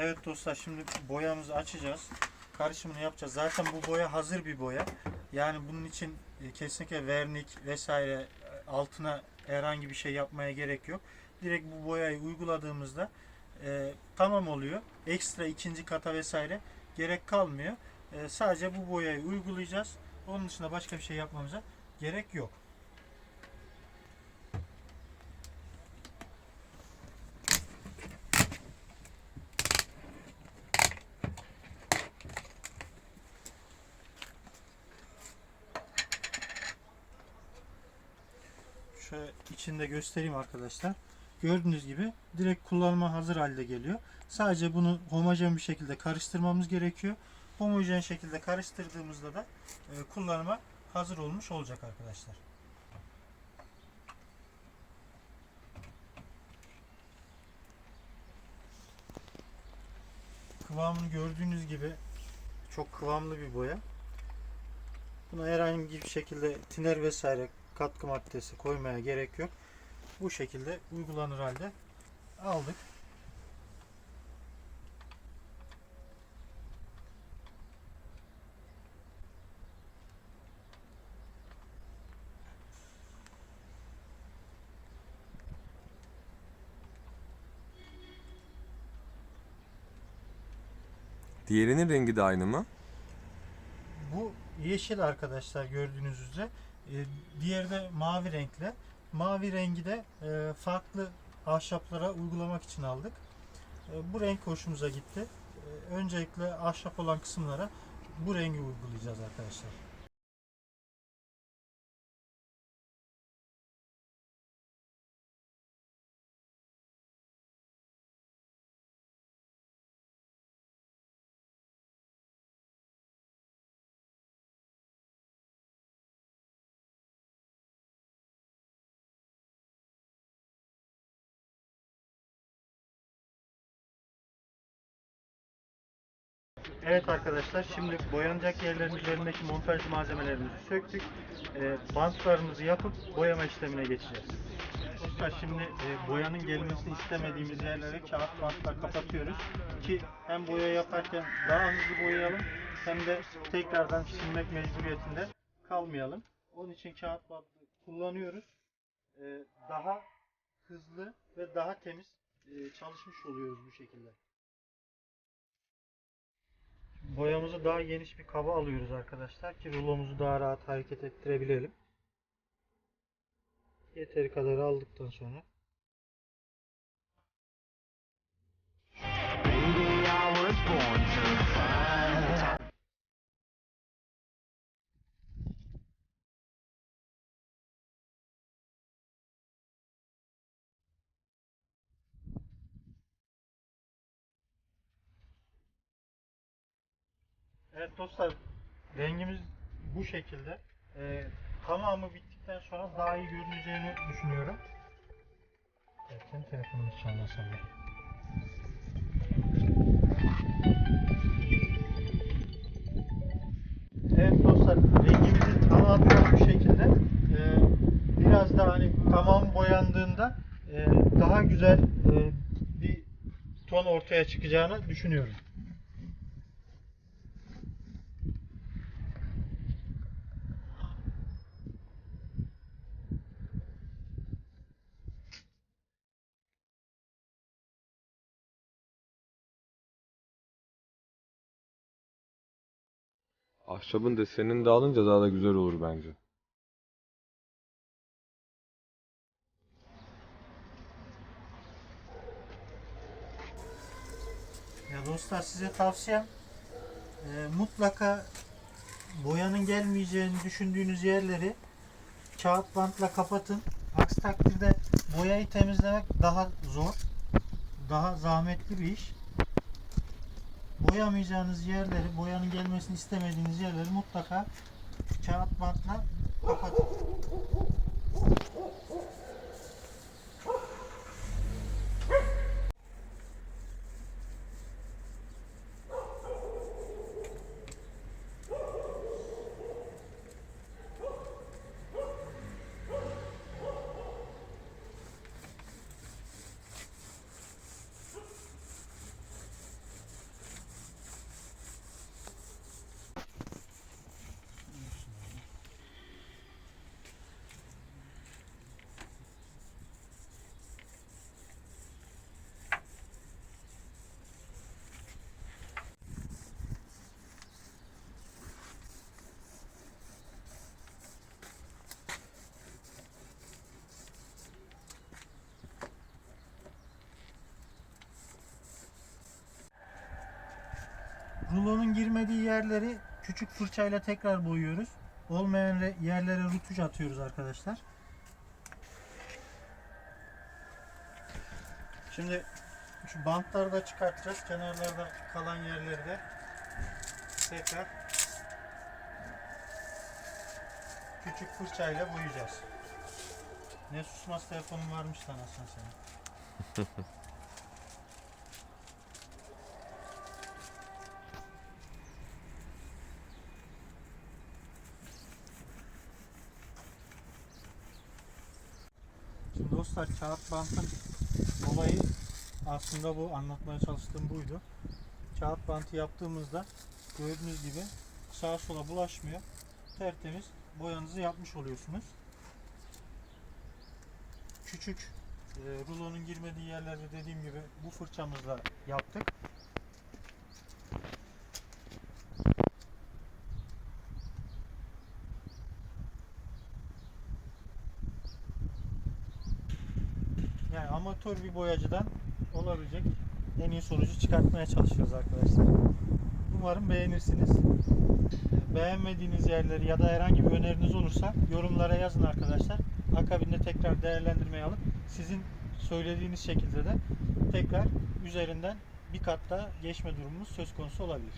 Evet dostlar şimdi boyamızı açacağız. Karışımını yapacağız. Zaten bu boya hazır bir boya. Yani bunun için e, kesinlikle vernik vesaire e, altına herhangi bir şey yapmaya gerek yok. Direkt bu boyayı uyguladığımızda e, tamam oluyor. Ekstra ikinci kata vesaire gerek kalmıyor. E, sadece bu boyayı uygulayacağız. Onun dışında başka bir şey yapmamıza gerek yok. İçinde göstereyim arkadaşlar. Gördüğünüz gibi direkt kullanıma hazır halde geliyor. Sadece bunu homojen bir şekilde karıştırmamız gerekiyor. Homojen şekilde karıştırdığımızda da e, kullanıma hazır olmuş olacak arkadaşlar. Kıvamını gördüğünüz gibi çok kıvamlı bir boya. Buna herhangi bir şekilde tiner vesaire katkı maddesi koymaya gerek yok. Bu şekilde uygulanır halde aldık. Diğerinin rengi de aynı mı? Bu yeşil arkadaşlar gördüğünüz üzere. Ee, diğeri de mavi renkle. Mavi rengi de e, farklı ahşaplara uygulamak için aldık. E, bu renk hoşumuza gitti. E, öncelikle ahşap olan kısımlara bu rengi uygulayacağız arkadaşlar. Evet arkadaşlar şimdi boyanacak yerlerin üzerindeki montaj malzemelerimizi söktük. Ee, bantlarımızı yapıp boyama işlemine geçeceğiz. Dostlar şimdi e, boyanın gelmesini istemediğimiz yerleri kağıt bantla kapatıyoruz ki hem boya yaparken daha hızlı boyayalım hem de tekrardan silmek mecburiyetinde kalmayalım. Onun için kağıt bantı kullanıyoruz. Ee, daha hızlı ve daha temiz e, çalışmış oluyoruz bu şekilde. Boyamızı daha geniş bir kaba alıyoruz arkadaşlar ki rulomuzu daha rahat hareket ettirebilelim. Yeteri kadar aldıktan sonra Evet dostlar rengimiz bu şekilde. Ee, tamamı bittikten sonra daha iyi görüneceğini düşünüyorum. Evet, senin telefonunu çalmasam da. Evet dostlar rengimizin ana bu şekilde. Ee, biraz da hani tamam boyandığında e, daha güzel e, bir ton ortaya çıkacağını düşünüyorum. Ahşabın desenini de alınca daha da güzel olur bence. Ya dostlar size tavsiyem e, mutlaka boyanın gelmeyeceğini düşündüğünüz yerleri kağıt bantla kapatın. Aksi takdirde boyayı temizlemek daha zor. Daha zahmetli bir iş. Boyamayacağınız yerleri, boyanın gelmesini istemediğiniz yerleri mutlaka kağıt bantla kapatın. Rulonun girmediği yerleri küçük fırçayla tekrar boyuyoruz. Olmayan re- yerlere rutuj atıyoruz arkadaşlar. Şimdi şu bantları da çıkartacağız. Kenarlarda kalan yerleri de tekrar küçük fırçayla boyayacağız. Ne susmaz telefonun varmış lan Hasan senin. Dostlar kağıt bantın olayı aslında bu anlatmaya çalıştığım buydu. Kağıt bantı yaptığımızda gördüğünüz gibi sağa sola bulaşmıyor. Tertemiz boyanızı yapmış oluyorsunuz. Küçük e, rulonun girmediği yerlerde dediğim gibi bu fırçamızla yaptık. Yani amatör bir boyacıdan olabilecek en iyi sonucu çıkartmaya çalışıyoruz arkadaşlar. Umarım beğenirsiniz. Beğenmediğiniz yerleri ya da herhangi bir öneriniz olursa yorumlara yazın arkadaşlar. Akabinde tekrar değerlendirmeye alıp sizin söylediğiniz şekilde de tekrar üzerinden bir kat daha geçme durumumuz söz konusu olabilir.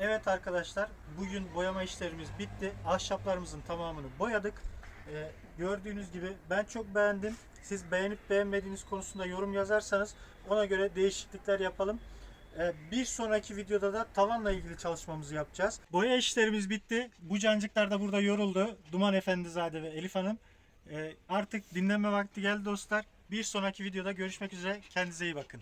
Evet arkadaşlar bugün boyama işlerimiz bitti. Ahşaplarımızın tamamını boyadık. Ee, gördüğünüz gibi ben çok beğendim. Siz beğenip beğenmediğiniz konusunda yorum yazarsanız ona göre değişiklikler yapalım. Ee, bir sonraki videoda da tavanla ilgili çalışmamızı yapacağız. Boya işlerimiz bitti. Bu cancıklar da burada yoruldu. Duman Efendizade ve Elif Hanım. Ee, artık dinlenme vakti geldi dostlar. Bir sonraki videoda görüşmek üzere. Kendinize iyi bakın.